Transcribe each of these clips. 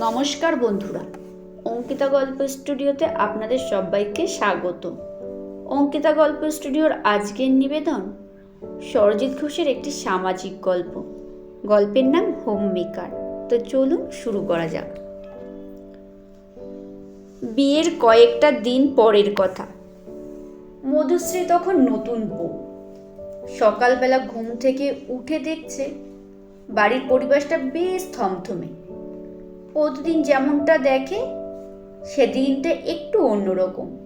নমস্কার বন্ধুরা। অঙ্কিতা গল্প স্টুডিওতে আপনাদের সবাইকে স্বাগত। অঙ্কিতা গল্প স্টুডিওর আজকের নিবেদন সরজিৎ ঘোষের একটি সামাজিক গল্প। গল্পের নাম হোম মেকার তো চলুন শুরু করা যাক। বিয়ের কয়েকটা দিন পরের কথা। মধুশ্রী তখন নতুন বউ। সকালবেলা ঘুম থেকে উঠে দেখছে বাড়ির পরিবেশটা বেশ থমথমে। প্রতিদিন যেমনটা দেখে, সেদিনটা একটু অন্যরকম।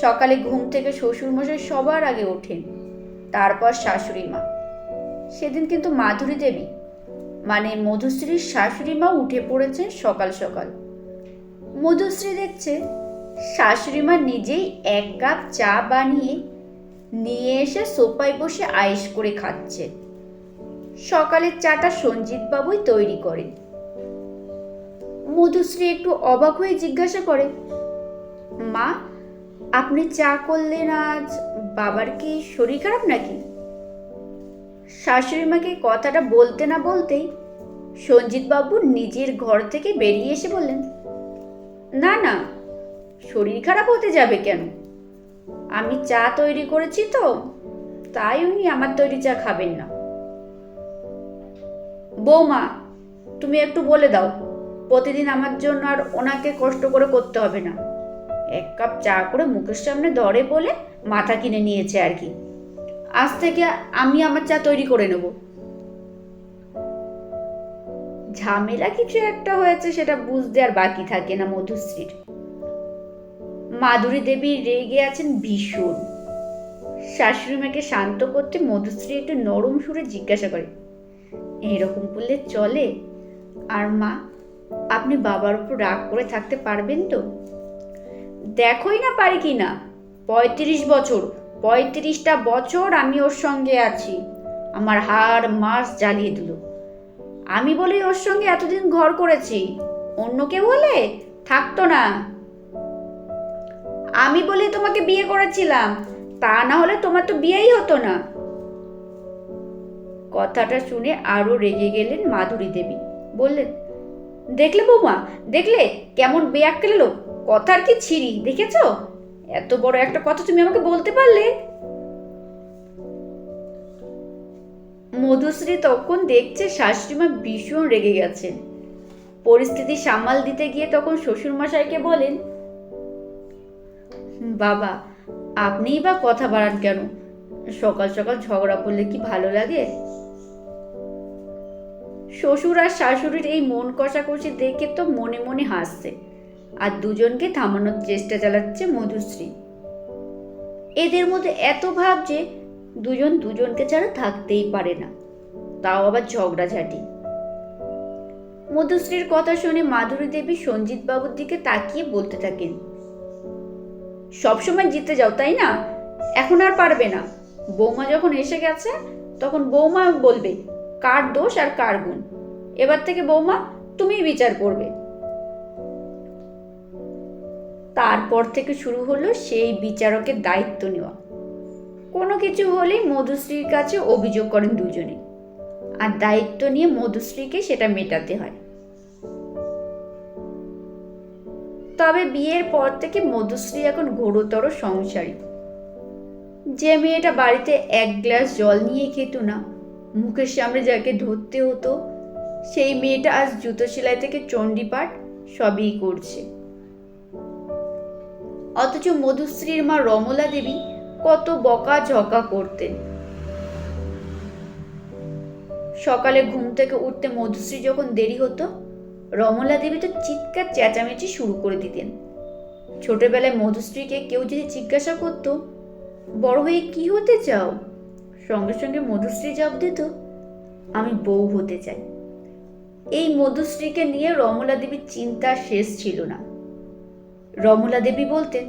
সকালে ঘুম থেকে শ্বশুরমশাই সবার আগে ওঠেন, তারপর শাশুড়ি মা। সেদিন কিন্তু মাধুরী দেবী মানে মধুশ্রীর শাশুড়ি মা উঠে পড়েছেন সকাল সকাল। মধুশ্রী দেখছে, শাশুড়ি মা নিজেই এক কাপ চা বানিয়ে নিয়ে এসে সোফায় বসে আয়েস করে খাচ্ছে। সকালের চাটা সঞ্জিত বাবুই তৈরি করেন। মধুশ্রী একটু অবাক হয়ে জিজ্ঞাসা করে, মা, আপনি চা করলেন আজ? বাবার কি শরীর খারাপ নাকি? শাশুড়ি মাকে কথাটা বলতে না বলতেই সঞ্জিত বাবু নিজের ঘর থেকে বেরিয়ে এসে বললেন, না না, শরীর খারাপ হতে যাবে কেন? আমি চা তৈরি করেছি তো, তাই উনি আমার তৈরি চা খাবেন না। বৌমা, তুমি একটু বলে দাও প্রতিদিন আমার জন্য আর ওনাকে কষ্ট করে করতে হবে না। এক কাপ চা করে মুখের সামনে ধরে বলে মাথা কিনে নিয়েছে আর কি। আজ থেকে আমি আমার চা তৈরি করে নেব। ঝামেলা কিছু একটা হয়েছে সেটা বুঝতে আর বাকি থাকে না মধুশ্রীর। মাধুরী দেবী রেগে আছেন ভীষণ। শাশুড়ি মাকে শান্ত করতে মধুশ্রী একটু নরম সুরে জিজ্ঞাসা করে, এরকম করলে চলে? আর মা আপনি বাবার উপর রাগ করে থাকতে পারবেন তো? দেখোই না পারি কি না। পঁয়ত্রিশ বছর, পঁয়ত্রিশটা বছর আমি ওর সঙ্গে আছি। আমার হাড় মাস জ্বালিয়ে দিল। আমি বলেই ওর সঙ্গে এতদিন ঘর করেছি। অন্য কেউ হলে থাকতো না। আমি বলেই তোমাকে বিয়ে করেছিলাম। তা না হলে তোমার তো বিয়েই হতো না। কথাটা শুনে আরও রেগে গেলেন মাধুরী দেবী। বললেন দেখলে বৌমা, দেখলে? কেমন বেয়াক্কেল লোক। কথার কি ছিরি, দেখেছ? এত বড় একটা কথা তুমি আমাকে বলতে পারলে? মধুশ্রী তখন দেখছে শাশুড়িমা ভীষণ রেগে গেছেন। পরিস্থিতি সামাল দিতে গিয়ে তখন শ্বশুরমশাইকে বলেন, বাবা, আপনিই বা কথা বাড়ান কেন? সকাল সকাল ঝগড়া করলে কি ভালো লাগে? শ্বশুর আর শাশুড়ির এই মন কষাকষি দেখে তো মনে মনে হাসছে। আর দুজনকে থামানোর চেষ্টা চালাচ্ছে মধুশ্রী। এদের মধ্যে এত ভাব যে দুজন দুজনকে ছাড়া থাকতেই পারে না। তাও আবার ঝগড়াঝাটি। মধুশ্রীর কথা শুনে মাধুরী দেবী সঞ্জিত বাবুর দিকে তাকিয়ে বলতে থাকেন, সবসময় জিতে যাও, তাই না? এখন আর পারবে না। বৌমা যখন এসে গেছে, তখন বৌমা বলবে, কার দোষ আর কার গুণ? এবার থেকে বৌমা, তুমিই বিচার করবে। তারপর থেকে শুরু হলো সেই বিচারকের দায়িত্ব নেওয়া। কোনো কিছু হলেই মধুশ্রীর কাছে অভিযোগ করেন দুজনে। আর দায়িত্ব নিয়ে মধুশ্রীকে সেটা মেটাতে হয়। তবে বিয়ের পর থেকে মধুশ্রী এখন ঘোরতর সংসারী। যে মেয়েটা বাড়িতে এক গ্লাস জল নিয়ে খেত না, মুখের সামনে যাকে ধরতে হতো সেই মেয়েটা আজ জুতো সেলাই থেকে চণ্ডীপাঠ সবই করছে। অথচ মধুশ্রীর মা রমলা দেবী কত বকা ঝকা করতেন। সকালে ঘুম থেকে উঠতে মধুশ্রী যখন দেরি হতো, রমলা দেবী তো চিৎকার চেঁচামেচি শুরু করে দিতেন। ছোটবেলায় মধুশ্রীকে কেউ যদি জিজ্ঞাসা করতো, বড় হয়ে কি হতে চাও? সঙ্গে সঙ্গে মধুশ্রী জবাব দিত, আমি বউ হতে চাই। এই মধুশ্রীকে নিয়ে রমলা দেবীর চিন্তা শেষ ছিল না। রমলা দেবী বলতেন,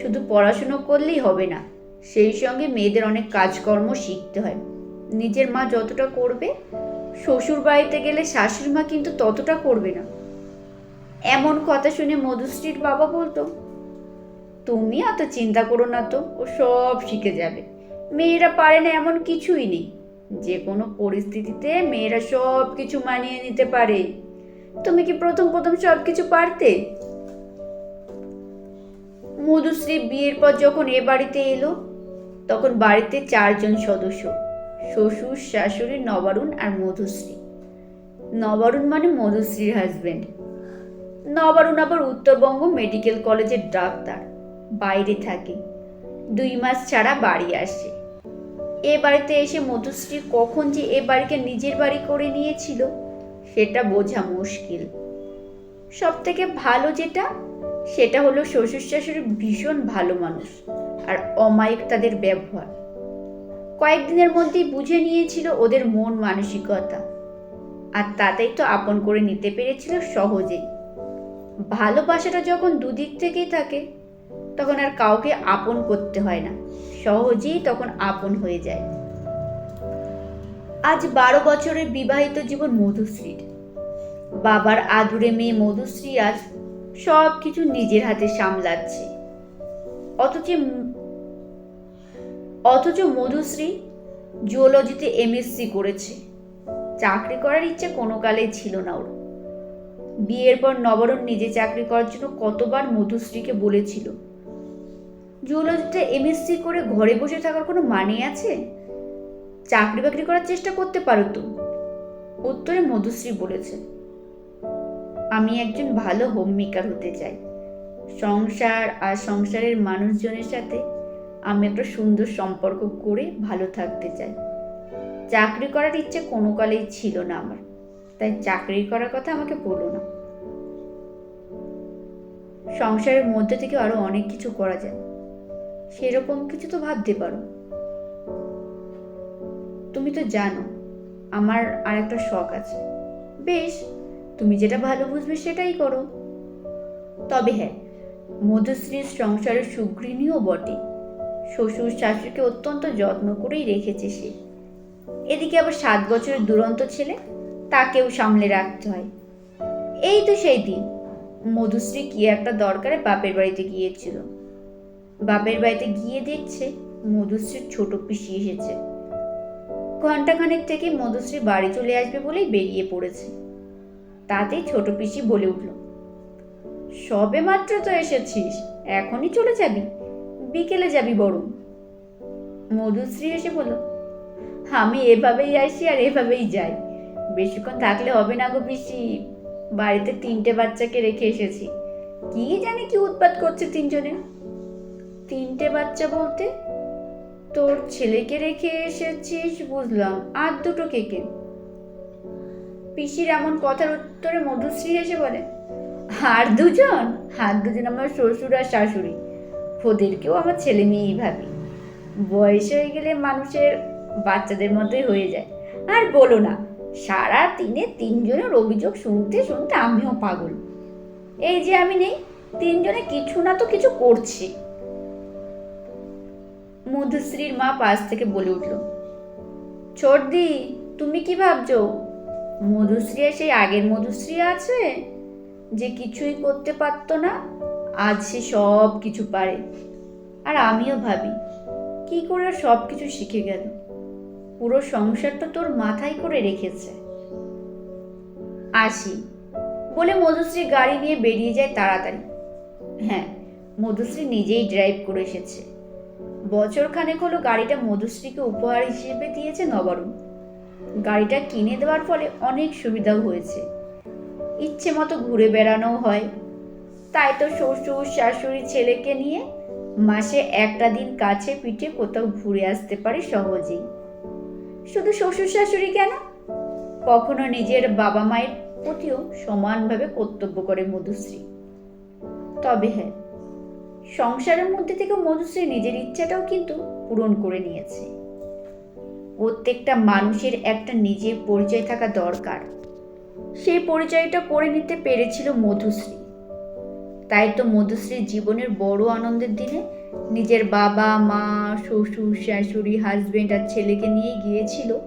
শুধু পড়াশুনো করলেই হবে না, সেই সঙ্গে মেয়েদের অনেক কাজকর্ম শিখতে হয়। নিজের মা যতটা করবে, শ্বশুর বাড়িতে গেলে শাশুড়ি মা কিন্তু ততটা করবে না। এমন কথা শুনে মধুশ্রীর বাবা বলতো, তুমি অত চিন্তা করো না তো, ও সব শিখে যাবে। মেয়েরা পারে না এমন কিছুই নেই। যে কোনো পরিস্থিতিতে মেয়েরা সব কিছু মানিয়ে নিতে পারে। তুমি কি প্রথম প্রথম সব কিছু পারতে? মধুশ্রী বিয়ের পর যখন এ বাড়িতে এলো, তখন বাড়িতে চারজন সদস্য, শ্বশুর, শাশুড়ি, নবারুণ আর মধুশ্রী। নবারুণ মানে মধুশ্রীর হাজবেন্ড নবারুণ আবার উত্তরবঙ্গ মেডিকেল কলেজের ডাক্তার, বাইরে থাকে। দুই মাস ছাড়া বাড়ি আসে। এ বাড়িতে এসে মধুশ্রী কখন যে এ বাড়িকে নিজের বাড়ি করে নিয়েছিল, সেটা বোঝা মুশকিল। সব থেকে ভালো যেটা, সেটা হলো শ্বশুর শাশুড়ি ভীষণ ভালো মানুষ আর অমায়িক তাদের ব্যবহার। কয়েকদিনের মধ্যেই বুঝে নিয়েছিল ওদের মন মানসিকতা। আর তাতেই তো আপন করে নিতে পেরেছিল সহজেই ভালোবাসাটা যখন দুদিক থেকেই থাকে, তখন আর কাউকে আপন করতে হয় না। সহজেই তখন আপন হয়ে যায়। আজ বারো বছরের বিবাহিত জীবন মধুশ্রীর। বাবার আদুরে মেয়ে মধুশ্রী আজ সব কিছু নিজের হাতে সামলাচ্ছে। অথচ অথচ মধুশ্রী জুওলজিতে এমএসসি করেছে। চাকরি করার ইচ্ছে কোনো কালেই ছিল না ওর। বিয়ের পর নবরণ নিজে চাকরি করার জন্য কতবার মধুশ্রীকে বলেছিল। জুওলজিতে এমএসসি করে ঘরে বসে থাকার কোনো মানে আছে? চাকরি বাকরি করার চেষ্টা করতে পারো তো? উত্তরে মধুশ্রী বলেছে, আমি একজন ভালো হোম মেকার হতে চাই। সংসার আর সংসারের মানুষজনের সাথে আমি একটা সুন্দর সম্পর্ক করে ভালো থাকতে চাই। চাকরি করার ইচ্ছে কোনো কালেই ছিল না আমার, তাই চাকরি করার কথা আমাকে বলো না। সংসারের মধ্যে থেকে আরও অনেক কিছু করা যায়। সেরকম কিছু তো ভাবতে পারো। তুমি তো জানো, আমার আর একটা শখ আছে। বেশ, তুমি যেটা ভালো বুঝবে সেটাই করো। তবে হ্যাঁ মধুশ্রীর সংসারের সুগৃহীও বটে। শ্বশুর শাশুড়িকে অত্যন্ত যত্ন করেই রেখেছে সে। এদিকে আবার সাত বছরের দুরন্ত ছেলে, তাকেও সামলে রাখতে হয়। এই তো সেই দিন, মধুশ্রী কি একটা দরকারে বাপের বাড়িতে গিয়েছিল। বাপের বাড়িতে গিয়ে দেখছে মধুশ্রীর ছোট পিসি এসেছে। ঘন্টাখানেক থেকে মধুশ্রী বাড়ি চলে আসবে বলেই বেরিয়ে পড়েছে। তাতেই ছোট পিসি বলে উঠল, সবে মাত্র তো এসেছিস, এখনই চলে যাবি, বিকেলে যাবি বরং। মধুশ্রী এসে বলল, আমি এভাবেই আসি আর এভাবেই যাই, বেশিক্ষণ থাকলে হবে না গো পিসি, বাড়িতে তিনটে বাচ্চাকে রেখে এসেছি, কি জানি কি উৎপাত করছে তিনজনে তিনটে বাচ্চা বলতে? তোর ছেলেকে রেখে এসেছিস বুঝলাম, আর দুটো কে কে পিসির এমন কথার উত্তরে মধুশ্রী এসে বলে, আর দুজন? আর দুজন আমার শ্বশুর আর শাশুড়ি। ওদেরকেও আমার ছেলে মেয়েই ভাবি। বয়স হয়ে গেলে মানুষের বাচ্চাদের মতোই হয়ে যায়। আর বলো না, সারা দিনে তিনজনের অভিযোগ শুনতে শুনতে আমিও পাগল। এই যে আমি নেই, তিনজনে কিছু না তো কিছু করছে। মধুশ্রীর মা পাশ থেকে বলে উঠল ছোটদি তুমি কি ভাবছ? মধুশ্রী সেই আগের মধুশ্রী আছে? যে কিছুই করতে পারতো না, আজ সে সব কিছু পারে। আর আমিও ভাবি, কি করে সব কিছু শিখে গেল? পুরো সংসারটা তোর মাথায় করে রেখেছে। আসি, বলে মধুশ্রী গাড়ি নিয়ে বেরিয়ে যায় তাড়াতাড়ি। হ্যাঁ মধুশ্রী নিজেই ড্রাইভ করে এসেছে। বছর খানেক হলো গাড়িটা মধুশ্রীকে উপহার হিসেবে দিয়েছে নবারুণ গাড়িটা কিনে দেওয়ার ফলে অনেক সুবিধাও হয়েছে। ইচ্ছে মতো ঘুরে বেড়ানোও হয়। তাই তো শ্বশুর, শাশুড়ি, ছেলেকে নিয়ে মাসে একটা দিন কাছে পিঠে কোথাও ঘুরে আসতে পারে সহজেই। শুধু শ্বশুর, শাশুড়ি কেন? কখনো নিজের বাবা মায়ের প্রতিও সমানভাবে কর্তব্য করে মধুশ্রী। তবে হ্যাঁ সংসারের মধ্যে থেকে মধুশ্রী নিজের ইচ্ছাটাও কিন্তু পূরণ করে নিয়েছে। প্রত্যেকটা মানুষের একটা নিজের পরিচয় থাকা দরকার। সেই পরিচয়টা করে নিতে পেরেছিল মধুশ্রী। তাই তো মধুশ্রীর জীবনের বড় আনন্দের দিনে নিজের বাবা, মা, শ্বশুর, শাশুড়ি হাজবেন্ড আর ছেলেকে নিয়ে গিয়েছিল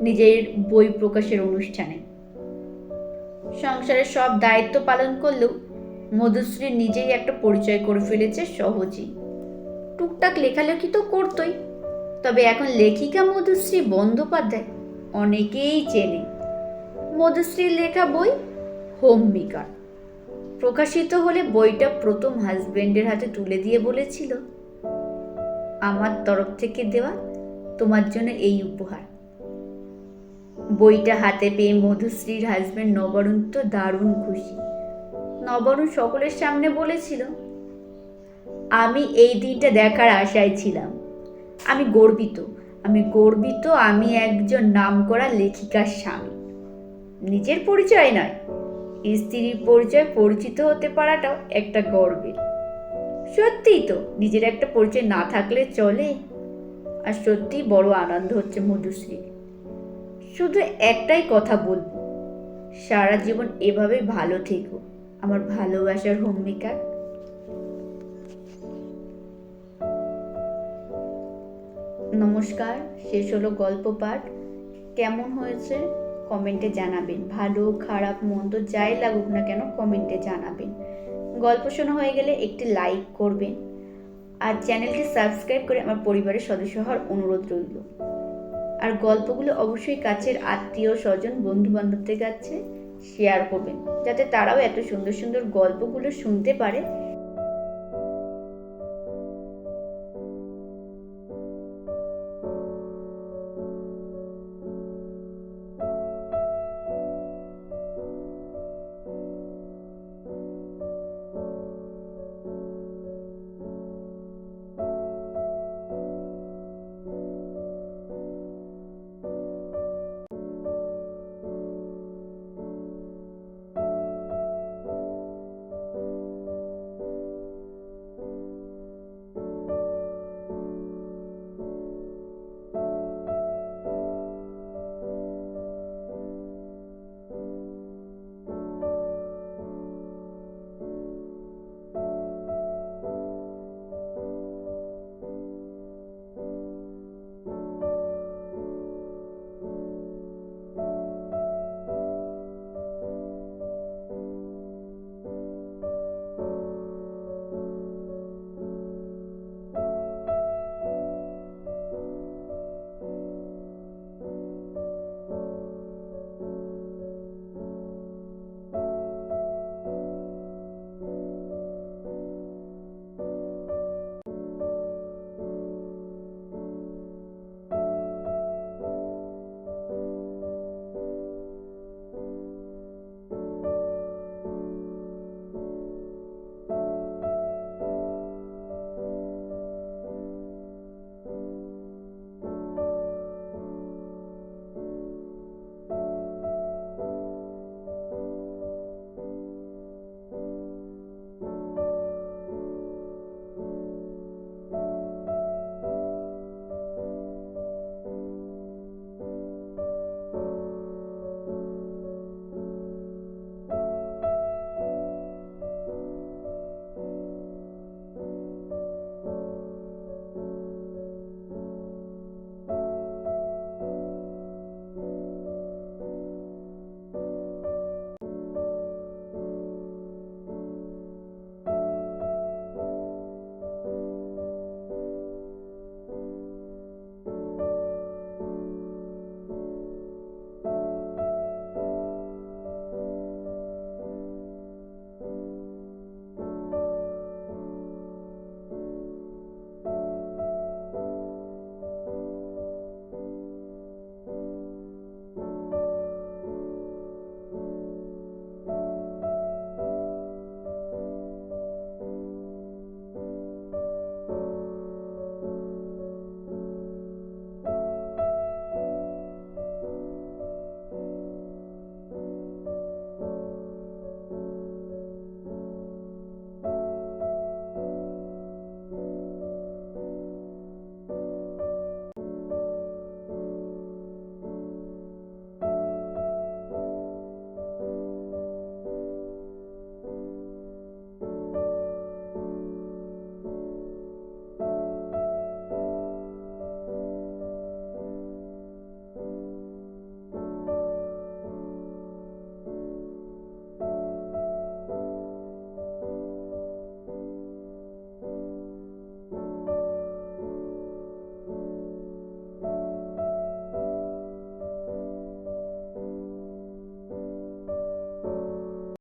নিজের বই প্রকাশের অনুষ্ঠানে। সংসারের সব দায়িত্ব পালন করলেও মধুশ্রী নিজেই একটা পরিচয় করে ফেলেছে সহজেই। টুকটাক লেখালেখি তো করতোই। তবে এখন লেখিকা মধুশ্রী বন্দ্যোপাধ্যায় অনেকেই চেনে। মধুশ্রীর লেখা বই হোম মেকার প্রকাশিত হলে বইটা প্রথম হাজবেন্ডের হাতে তুলে দিয়ে বলেছিল, আমার তরফ থেকে দেওয়া তোমার জন্য এই উপহার। বইটা হাতে পেয়ে মধুশ্রীর হাজব্যান্ড নবরুণ তো দারুণ খুশি। নবরুণ সকলের সামনে বলেছিল, আমি এই দিনটা দেখার আশায় ছিলাম। আমি গর্বিত। আমি গর্বিত আমি একজন নামকরা লেখিকার স্বামী। নিজের পরিচয় নয়, স্ত্রীর পরিচয় পরিচিত হতে পারাটাও একটা গর্বের। সত্যিই তো, নিজের একটা পরিচয় না থাকলে চলে। আর সত্যিই বড় আনন্দ হচ্ছে মধুশ্রী শুধু একটাই কথা বলব, সারা জীবন এভাবে ভালো থেকো। আমার ভালোবাসার হোম মেকার নমস্কার, শেষ হলো গল্প পাঠ। কেমন হয়েছে? কমেন্টে জানাবেন। ভালো, খারাপ, মন্দ যাই লাগুক না কেন কমেন্টে জানাবেন। গল্প শোনা হয়ে গেলে একটি লাইক করবেন। আর চ্যানেলটি সাবস্ক্রাইব করে আমার পরিবারের সদস্য হওয়ার অনুরোধ রইল। আর গল্পগুলো অবশ্যই কাছের আত্মীয়, স্বজন বন্ধু বান্ধবদের কাছে শেয়ার করবেন যাতে তারাও এত সুন্দর সুন্দর গল্পগুলো শুনতে পারে